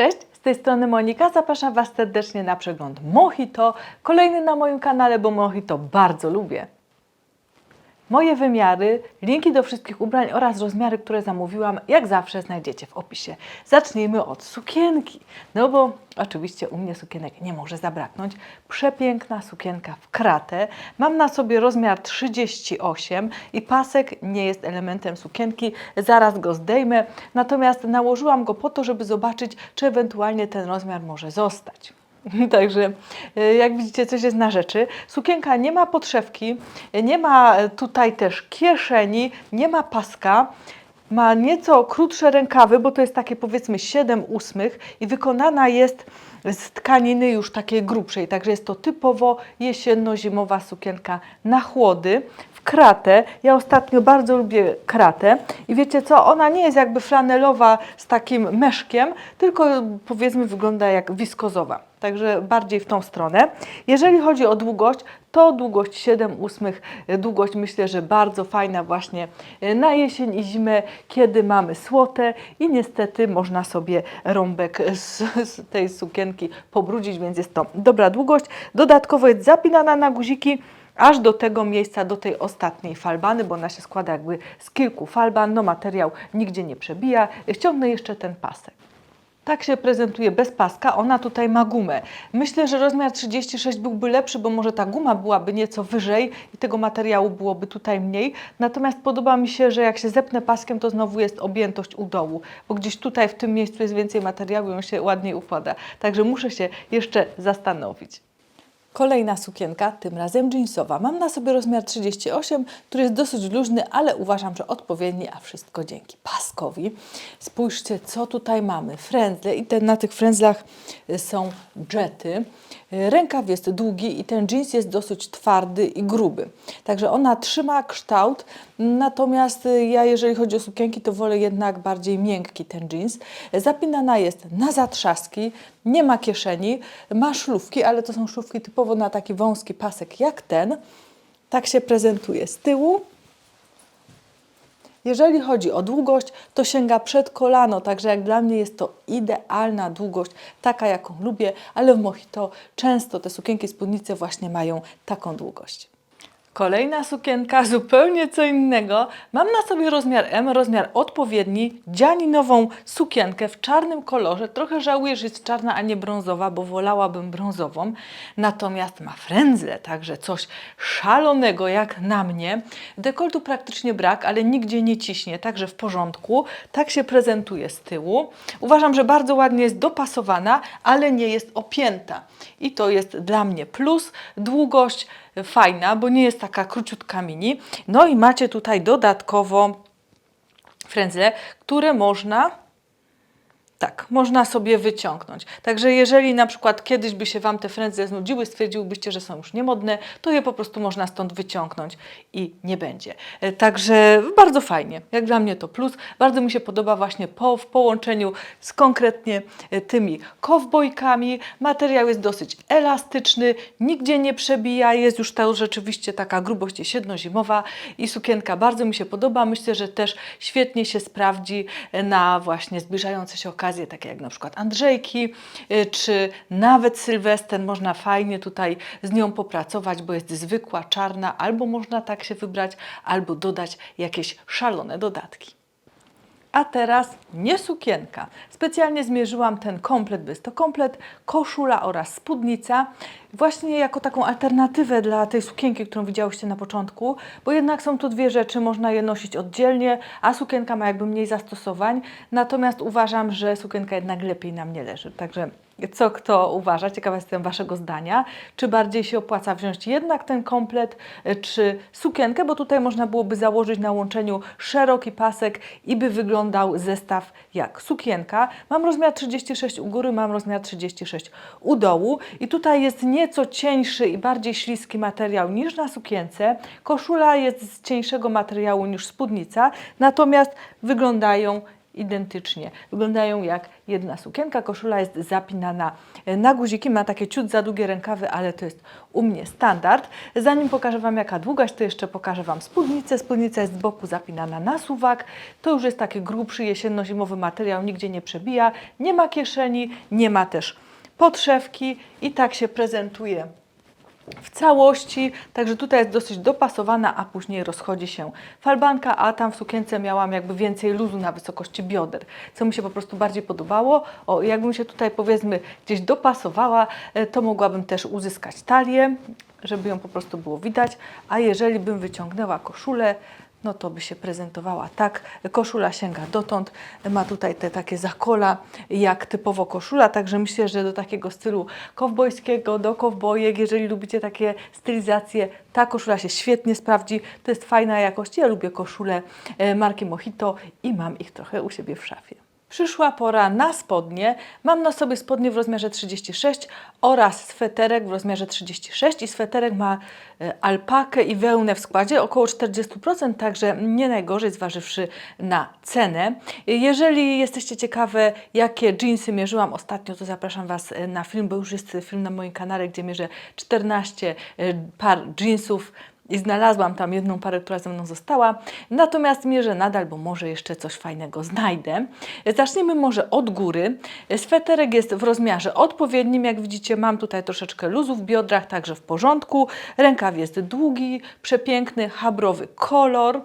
Cześć, z tej strony Monika. Zapraszam Was serdecznie na przegląd Mojito, kolejny na moim kanale, bo Mojito bardzo lubię. Moje wymiary, linki do wszystkich ubrań oraz rozmiary, które zamówiłam, jak zawsze znajdziecie w opisie. Zacznijmy od sukienki. No bo oczywiście u mnie sukienek nie może zabraknąć. Przepiękna sukienka w kratę. Mam na sobie rozmiar 38 i pasek nie jest elementem sukienki. Zaraz go zdejmę. Natomiast nałożyłam go po to, żeby zobaczyć, czy ewentualnie ten rozmiar może zostać. Także e, jak widzicie, coś jest na rzeczy. Sukienka nie ma podszewki, nie ma tutaj też kieszeni, nie ma paska. Ma nieco krótsze rękawy, bo to jest takie powiedzmy 7 ósmych i wykonana jest z tkaniny już takiej grubszej. Także jest to typowo jesienno-zimowa sukienka na chłody w kratę. Ja ostatnio bardzo lubię kratę i wiecie co, ona nie jest jakby flanelowa z takim meszkiem, tylko powiedzmy wygląda jak wiskozowa. Także bardziej w tą stronę. Jeżeli chodzi o długość, to długość 7 ósmych, długość myślę, że bardzo fajna właśnie na jesień i zimę, kiedy mamy słote i niestety można sobie rąbek z, z tej sukienki pobrudzić, więc jest to dobra długość. Dodatkowo jest zapinana na guziki, aż do tego miejsca, do tej ostatniej falbany, bo ona się składa jakby z kilku falban, no materiał nigdzie nie przebija. Ściągnę jeszcze ten pasek. Tak się prezentuje bez paska, ona tutaj ma gumę. Myślę, że rozmiar 36 byłby lepszy, bo może ta guma byłaby nieco wyżej i tego materiału byłoby tutaj mniej. Natomiast podoba mi się, że jak się zepnę paskiem, to znowu jest objętość u dołu, bo gdzieś tutaj w tym miejscu jest więcej materiału i on się ładniej układa. Także muszę się jeszcze zastanowić. Kolejna sukienka, tym razem jeansowa. Mam na sobie rozmiar 38, który jest dosyć luźny, ale uważam, że odpowiedni, a wszystko dzięki paskowi. Spójrzcie, co tutaj mamy. Frędzle i te, na tych frędzlach y, są jety. Rękaw jest długi i ten jeans jest dosyć twardy i gruby. Także ona trzyma kształt, natomiast ja jeżeli chodzi o sukienki, to wolę jednak bardziej miękki ten jeans. Zapinana jest na zatrzaski, nie ma kieszeni, ma szlufki, ale to są szlufki typowo na taki wąski pasek jak ten. Tak się prezentuje z tyłu. Jeżeli chodzi o długość, to sięga przed kolano, także jak dla mnie jest to idealna długość, taka jaką lubię, ale w Mojito często te sukienki spódnice właśnie mają taką długość. Kolejna sukienka, zupełnie co innego. Mam na sobie rozmiar M, rozmiar odpowiedni, dzianinową sukienkę w czarnym kolorze. Trochę żałuję, że jest czarna, a nie brązowa, bo wolałabym brązową. Natomiast ma frędzle, także coś szalonego jak na mnie. Dekoltu praktycznie brak, ale nigdzie nie ciśnie, także w porządku. Tak się prezentuje z tyłu. Uważam, że bardzo ładnie jest dopasowana, ale nie jest opięta. I to jest dla mnie plus. Długość fajna, bo nie jest taka króciutka mini. No i macie tutaj dodatkowo frędzle, które można tak, można sobie wyciągnąć. Także jeżeli na przykład kiedyś by się Wam te frędzle znudziły, stwierdziłybyście, że są już niemodne, to je po prostu można stąd wyciągnąć i nie będzie. E, Także bardzo fajnie. Jak dla mnie to plus. Bardzo mi się podoba właśnie po, w połączeniu z konkretnie e, tymi kowbojkami. Materiał jest dosyć elastyczny, nigdzie nie przebija, jest już to rzeczywiście taka grubość jesienno-zimowa i sukienka bardzo mi się podoba. Myślę, że też świetnie się sprawdzi na właśnie zbliżające się okazje, takie jak na przykład Andrzejki, y, czy nawet Sylwester. Można fajnie tutaj z nią popracować, bo jest zwykła, czarna, albo można tak się wybrać, albo dodać jakieś szalone dodatki. A teraz nie sukienka. Specjalnie zmierzyłam ten komplet, by jest to komplet, koszula oraz spódnica. Właśnie jako taką alternatywę dla tej sukienki, którą widziałyście na początku, bo jednak są to dwie rzeczy, można je nosić oddzielnie, a sukienka ma jakby mniej zastosowań. Natomiast uważam, że sukienka jednak lepiej na mnie leży. Także co kto uważa, ciekawa jestem Waszego zdania, czy bardziej się opłaca wziąć jednak ten komplet, e, czy sukienkę, bo tutaj można byłoby założyć na łączeniu szeroki pasek i by wyglądał zestaw jak sukienka. Mam rozmiar 36 u góry, mam rozmiar 36 u dołu i tutaj jest nieco cieńszy i bardziej śliski materiał niż na sukience. Koszula jest z cieńszego materiału niż spódnica, natomiast wyglądają identycznie. Wyglądają jak jedna sukienka. Koszula jest zapinana e, na guziki, ma takie ciut za długie rękawy, ale to jest u mnie standard. Zanim pokażę Wam jaka długość, to jeszcze pokażę Wam spódnicę. Spódnica jest z boku zapinana na suwak. To już jest taki grubszy jesienno-zimowy materiał, nigdzie nie przebija, nie ma kieszeni, nie ma też podszewki i tak się prezentuje w całości, także tutaj jest dosyć dopasowana, a później rozchodzi się falbanka, a tam w sukience miałam jakby więcej luzu na wysokości bioder, co mi się po prostu bardziej podobało. O, jakbym się tutaj powiedzmy gdzieś dopasowała, e, to mogłabym też uzyskać talię, żeby ją po prostu było widać, a jeżeli bym wyciągnęła koszulę, no to by się prezentowała tak. Koszula sięga dotąd, ma tutaj te takie zakola jak typowo koszula, także myślę, że do takiego stylu kowbojskiego, do kowbojek, jeżeli lubicie takie stylizacje, ta koszula się świetnie sprawdzi, to jest fajna jakość. Ja lubię koszule e, marki Mojito i mam ich trochę u siebie w szafie. Przyszła pora na spodnie. Mam na sobie spodnie w rozmiarze 36 oraz sweterek w rozmiarze 36 i sweterek ma e, alpakę i wełnę w składzie około 40%, także nie najgorzej zważywszy na cenę. Jeżeli jesteście ciekawe, jakie jeansy mierzyłam ostatnio, to zapraszam Was e, na film, bo już jest film na moim kanale, gdzie mierzę 14 e, par jeansów i znalazłam tam jedną parę, która ze mną została. Natomiast mierzę nadal, bo może jeszcze coś fajnego znajdę. Zacznijmy może od góry. Sweterek jest w rozmiarze odpowiednim. Jak widzicie, mam tutaj troszeczkę luzu w biodrach, także w porządku. Rękaw jest długi, przepiękny, habrowy kolor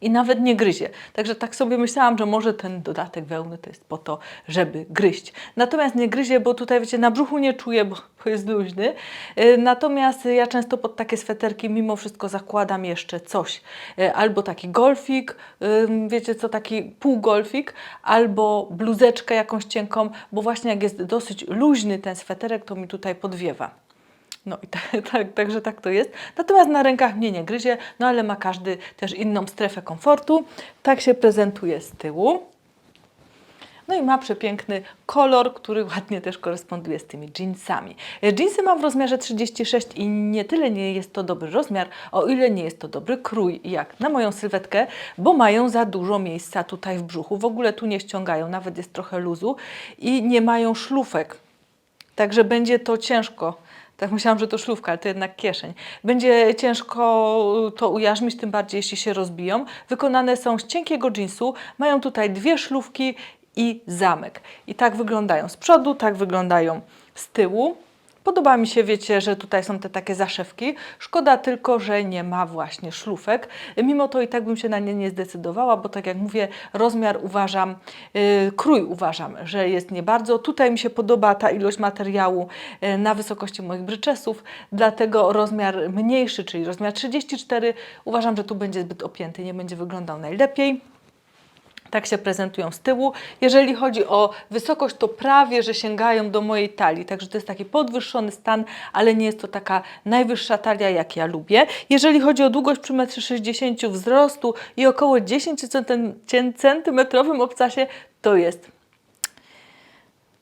i nawet nie gryzie. Także tak sobie myślałam, że może ten dodatek wełny to jest po to, żeby gryźć. Natomiast nie gryzie, bo tutaj wiecie, na brzuchu nie czuję, bo, bo jest luźny. Yy, Natomiast ja często pod takie sweterki mimo wszystko zakładam jeszcze coś. Yy, Albo taki golfik, wiecie co, taki półgolfik, albo bluzeczkę jakąś cienką, bo właśnie jak jest dosyć luźny ten sweterek, to mi tutaj podwiewa. No i tak, tak, także tak to jest. Natomiast na rękach mnie nie gryzie, no ale ma każdy też inną strefę komfortu. Tak się prezentuje z tyłu. No i ma przepiękny kolor, który ładnie też koresponduje z tymi jeansami. E, Jeansy mam w rozmiarze 36 i nie tyle nie jest to dobry rozmiar, o ile nie jest to dobry krój, jak na moją sylwetkę, bo mają za dużo miejsca tutaj w brzuchu. W ogóle tu nie ściągają, nawet jest trochę luzu i nie mają szlufek. Także będzie to ciężko. Tak myślałam, że to szlówka, ale to jednak kieszeń. Będzie ciężko to ujarzmić, tym bardziej jeśli się rozbiją. Wykonane są z cienkiego jeansu, mają tutaj dwie szlówki i zamek. I tak wyglądają z przodu, tak wyglądają z tyłu. Podoba mi się, wiecie, że tutaj są te takie zaszewki. Szkoda tylko, że nie ma właśnie szlufek. Mimo to i tak bym się na nie nie zdecydowała, bo tak jak mówię, rozmiar uważam, yy, krój uważam, że jest nie bardzo. Tutaj mi się podoba ta ilość materiału yy, na wysokości moich bryczesów, dlatego rozmiar mniejszy, czyli rozmiar 34, uważam, że tu będzie zbyt opięty, nie będzie wyglądał najlepiej. Tak się prezentują z tyłu. Jeżeli chodzi o wysokość, to prawie, że sięgają do mojej talii. Także to jest taki podwyższony stan, ale nie jest to taka najwyższa talia, jak ja lubię. Jeżeli chodzi o długość przy 1,60 m wzrostu i około 10 centymetrowym obcasie, to jest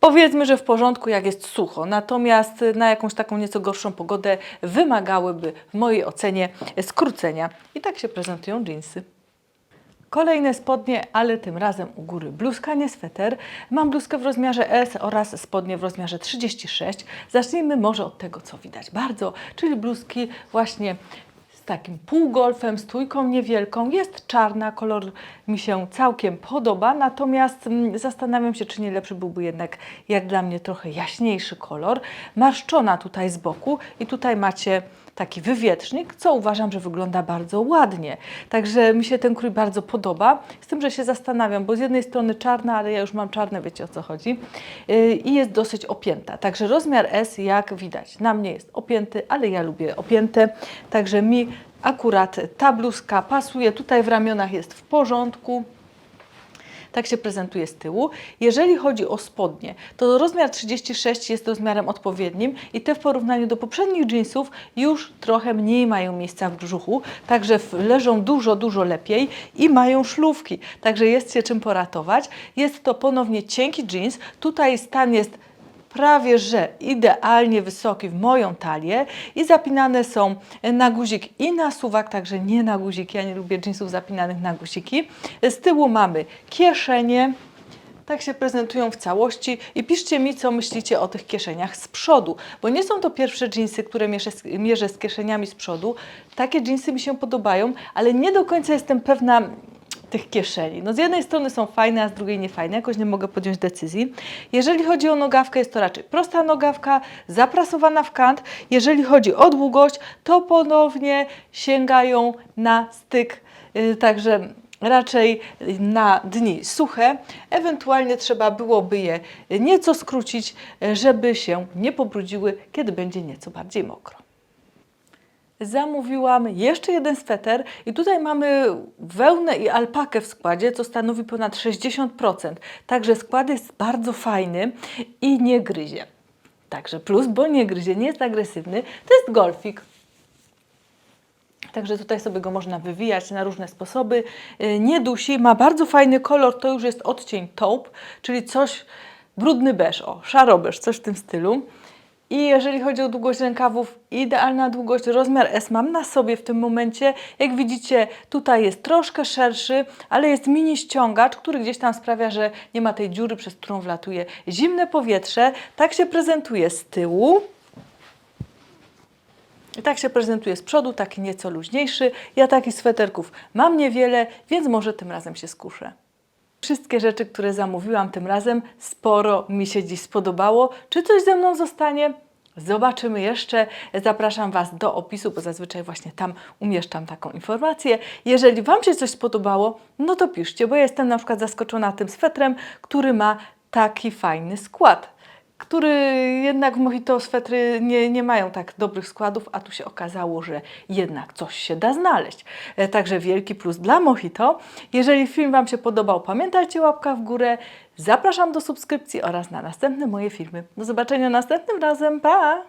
Powiedzmy, że w porządku, jak jest sucho, natomiast na jakąś taką nieco gorszą pogodę wymagałyby w mojej ocenie skrócenia. I tak się prezentują jeansy. Kolejne spodnie, ale tym razem u góry bluzka, nie sweter. Mam bluzkę w rozmiarze S oraz spodnie w rozmiarze 36. Zacznijmy może od tego, co widać bardzo, czyli bluzki właśnie z takim półgolfem, stójką niewielką. Jest czarna, kolor mi się całkiem podoba, natomiast mm, zastanawiam się, czy nie lepszy byłby jednak, jak dla mnie, trochę jaśniejszy kolor. Marszczona tutaj z boku i tutaj macie taki wywietrznik, co uważam, że wygląda bardzo ładnie. Także mi się ten krój bardzo podoba. Z tym, że się zastanawiam, bo z jednej strony czarna, ale ja już mam czarne, wiecie o co chodzi. Yy, I jest dosyć opięta. Także rozmiar S, jak widać, na mnie jest opięty, ale ja lubię opięte. Także mi akurat ta bluzka pasuje. Tutaj w ramionach jest w porządku. Tak się prezentuje z tyłu. Jeżeli chodzi o spodnie, to rozmiar 36 jest rozmiarem odpowiednim i te w porównaniu do poprzednich jeansów już trochę mniej mają miejsca w brzuchu, także leżą dużo, dużo lepiej i mają szlówki, także jest się czym poratować. Jest to ponownie cienki jeans. Tutaj stan jest prawie że idealnie wysoki w moją talię i zapinane są na guzik i na suwak, także nie na guziki. Ja nie lubię jeansów zapinanych na guziki. Z tyłu mamy kieszenie. Tak się prezentują w całości i piszcie mi, co myślicie o tych kieszeniach z przodu, bo nie są to pierwsze dżinsy, które mierzę z, mierzę z kieszeniami z przodu. Takie dżinsy mi się podobają, ale nie do końca jestem pewna tych kieszeni. No z jednej strony są fajne, a z drugiej nie fajne, jakoś nie mogę podjąć decyzji. Jeżeli chodzi o nogawkę, jest to raczej prosta nogawka, zaprasowana w kant. Jeżeli chodzi o długość, to ponownie sięgają na styk, yy, także raczej na dni suche. Ewentualnie trzeba byłoby je nieco skrócić, żeby się nie pobrudziły, kiedy będzie nieco bardziej mokro. Zamówiłam jeszcze jeden sweter i tutaj mamy wełnę i alpakę w składzie, co stanowi ponad 60%. Także skład jest bardzo fajny i nie gryzie. Także plus, bo nie gryzie, nie jest agresywny. To jest golfik. Także tutaj sobie go można wywijać na różne sposoby. Yy, Nie dusi, ma bardzo fajny kolor, to już jest odcień taupe, czyli coś, brudny beż, o, szarobeż, coś w tym stylu. I jeżeli chodzi o długość rękawów, idealna długość, rozmiar S mam na sobie w tym momencie. Jak widzicie, tutaj jest troszkę szerszy, ale jest mini ściągacz, który gdzieś tam sprawia, że nie ma tej dziury, przez którą wlatuje zimne powietrze. Tak się prezentuje z tyłu. I tak się prezentuje z przodu, taki nieco luźniejszy. Ja takich sweterków mam niewiele, więc może tym razem się skuszę. Wszystkie rzeczy, które zamówiłam tym razem, sporo mi się dziś spodobało. Czy coś ze mną zostanie? Zobaczymy jeszcze. Zapraszam Was do opisu, bo zazwyczaj właśnie tam umieszczam taką informację. Jeżeli Wam się coś spodobało, no to piszcie, bo ja jestem na przykład zaskoczona tym swetrem, który ma taki fajny skład który jednak w Mojito swetry nie, nie mają tak dobrych składów, a tu się okazało, że jednak coś się da znaleźć. E, Także wielki plus dla Mojito. Jeżeli film Wam się podobał, pamiętajcie łapka w górę. Zapraszam do subskrypcji oraz na następne moje filmy. Do zobaczenia następnym razem. Pa!